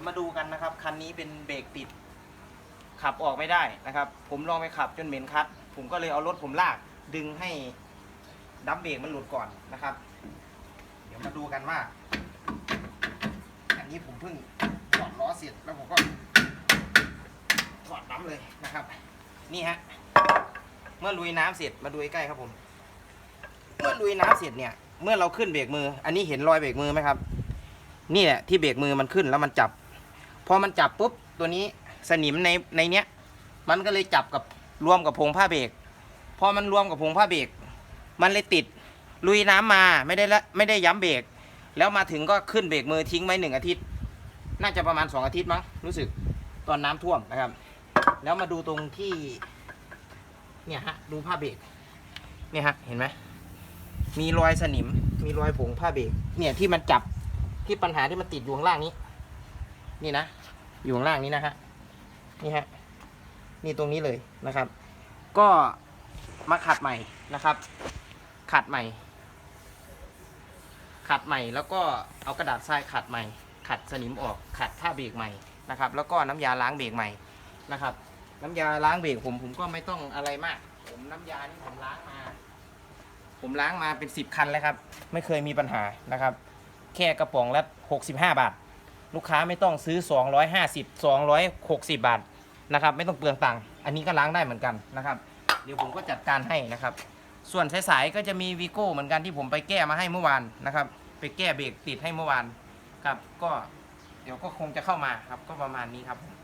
ยวมาดูกันนะครับ คันนี้เป็นเบรกติด ขับออกไม่ได้นะครับ ผมลองไปขับจนเหม็นคัด ผมก็เลยเอารถผมลากดึงให้ดัมเบรกมันหลุดก่อนนะครับ เดี๋ยวมาดูกันว่า อันนี้ผมเพิ่งถอดล้อเสร็จแล้วผมก็ถอดดัมเลยนะครับ นี่ฮะ เมื่อลุยน้ำเสร็จมาดูใกล้ครับผม เมื่อลุยน้ำเสร็จเนี่ย เมื่อเราขึ้นเบรกมือ อันนี้เห็นรอยเบรกมือไหมครับ นี่แหละที่เบรกมือมันขึ้นแล้วมันจับ พอมันจับปุ๊บตัวนี้สนิมในในเนี้ย มันก็เลยจับกับรวมกับผงผ้าเบรกพอมันรวมกับผงผ้าเบรกมันเลยติดลุยน้ำมาไม่ได้ละไม่ได้ย้ำเบรกแล้วมาถึงก็ขึ้นเบรกมือทิ้งไว้หนึ่งอาทิตย์ น่าจะประมาณสองอาทิตย์มั้งรู้สึกตอนน้ำท่วมนะครับ แล้วมาดูตรงที่ เนี่ยฮะดูผ้าเบรกเนี่ยฮะเห็นไหมมีรอยสนิม มีรอยผงผ้าเบรกเนี่ยที่มันจับที่ปัญหาที่มันติดอยู่ข้างล่างนี้ นี่นะ อยู่ข้างล่างนี้นะฮะ นี่ฮะ นี่ตรงนี้เลยนะครับ ก็มาขัดใหม่นะครับ ขัดใหม่ ขัดใหม่ แล้วก็เอากระดาษทรายขัดใหม่ ขัดสนิมออก ขัดผ้าเบรกใหม่นะครับ แล้วก็น้ำยาล้างเบรกใหม่นะครับ น้ำยาล้างเบรกผมผมก็ไม่ต้องอะไรมาก ผมน้ำยานี่ผมล้างมา ผมล้างมาเป็นสิบคันแล้วครับ ไม่เคยมีปัญหานะครับ แค่กระป๋องละ65บาท ลูกค้าไม่ต้องซื้อ 250 260 บาทนะครับ ไม่ต้องเปลืองตังค์อันนี้ก็ล้างได้เหมือนกันนะครับ เดี๋ยวผมก็จัดการให้นะครับ ส่วนสายๆก็จะมีวีโก้เหมือนกันที่ผมไปแก้มาให้เมื่อวานนะครับ ไปแก้เบรกติดให้เมื่อวานครับก็เดี๋ยวก็คงจะเข้ามาครับก็ประมาณนี้ครับผม